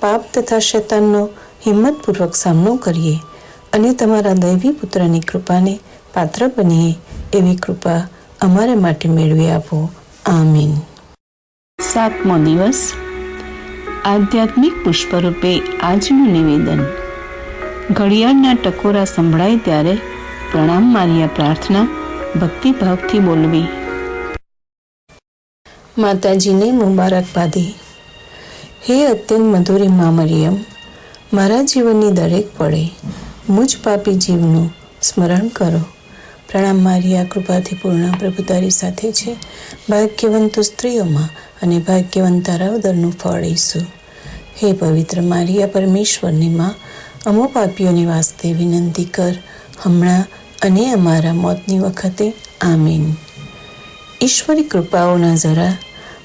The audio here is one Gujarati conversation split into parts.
પાપ તથા શૈતાનનો હિંમતપૂર્વક સામનો કરીએ અને તમારા દૈવી પુત્રની કૃપાને પાત્ર બનીએ એવી કૃપા અમારે માટે મેળવી આપો. આમીન. સાતમો દિવસ. આધ્યાત્મિક પુષ્પરૂપે આજનું નિવેદન. ઘડિયાળના ટકોરા સંભળાય ત્યારે પ્રણામ માર્યા પ્રાર્થના ભક્તિભાવથી બોલવી. માતાજીને મુબારકબાદી. હે અત્યંત મધુરી મા મરિયમ મારા જીવનની દરેક પળે મુજ પાપી જીવનું સ્મરણ કરો. પ્રણામ મારી આ કૃપાથી પૂર્ણ પ્રભુ તારી સાથે છે. ભાગ્યવંત સ્ત્રીઓમાં અને ભાગ્યવંત તારાવદરનું ફળ ઈસુ. હે પવિત્ર મારિયા પરમેશ્વરની માં, અમો પાપીઓની વાસ્તે વિનંતી કર. હમણાં અને અમારા મોતની વખતે. આમીન. ઈશ્વરી કૃપાઓના જરા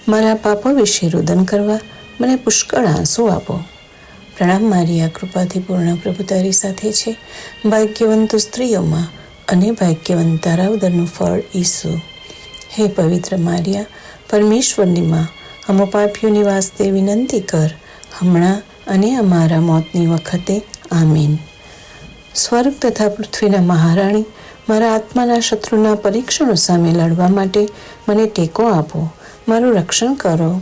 મારા પાપો વિશે રુદન કરવા મને પુષ્કળ આંસુ આપો. પ્રણામ મારી આ કૃપાથી પૂર્ણ પ્રભુ તારી સાથે છે. ભાગ્યવંત સ્ત્રીઓમાં અને ભાગ્યવંત તારાવદરનું ફળ ઈસુ. હે પવિત્ર મારિયા, પરમેશ્વરની માં અમો પાપીઓની વાસ્તે વિનંતી કર, હમણાં અને અમારા મોતની વખતે, આમીન. સ્વર્ગ તથા પૃથ્વીના મહારાણી, મારા આત્માના શત્રુના પરીક્ષણો સામે લડવા માટે મને ટેકો આપો. મારું રક્ષણ કરો.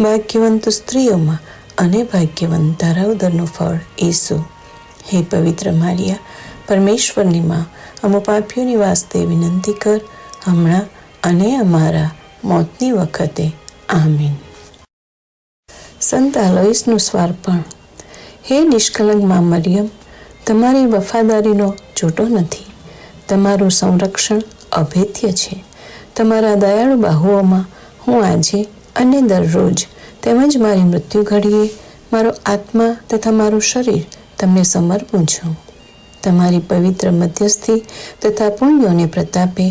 ભાગ્યવંત સ્ત્રીઓમાં અને ભાગ્યવંત ધારાવદરનું ફળ ઈસુ. હે પવિત્ર મારિયા, પરમેશ્વરની માં, અમો પાપીઓની વાસ્તે વિનંતી કર, હમણાં અને અમારા મોતની વખતે. આમીન. સંત આલોઈસનું સ્વાર્પણ. હે નિષ્કલંક મા મરિયમ, તમારી વફાદારીનો છૂટો નથી. તમારું સંરક્ષણ અભેદ્ય છે. તમારા દયાળુ બાહુઓમાં હું આજે અને દરરોજ તેમજ મારી મૃત્યુ ઘડીએ મારો આત્મા તથા મારું શરીર તમને સમર્પું છું. તમારી પવિત્ર મધ્યસ્થી તથા પુણ્યોને પ્રતાપે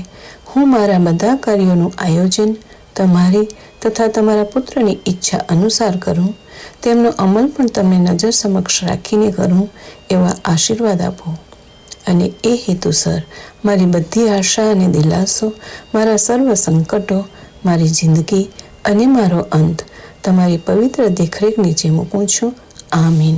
હું મારા બધા કાર્યોનું આયોજન, તમારી તથા તમારા પુત્રની ઈચ્છા અનુસાર કરું, તેમનો અમલ પણ તમને નજર સમક્ષ રાખીને કરું એવા આશીર્વાદ આપો. અને એ હેતુસર મારી બધી આશા અને દિલાસો, મારા સર્વ સંકટો, મારી જિંદગી અને મારો અંત તમારી પવિત્ર દેખરેખ નીચે મૂકું છું આમીન.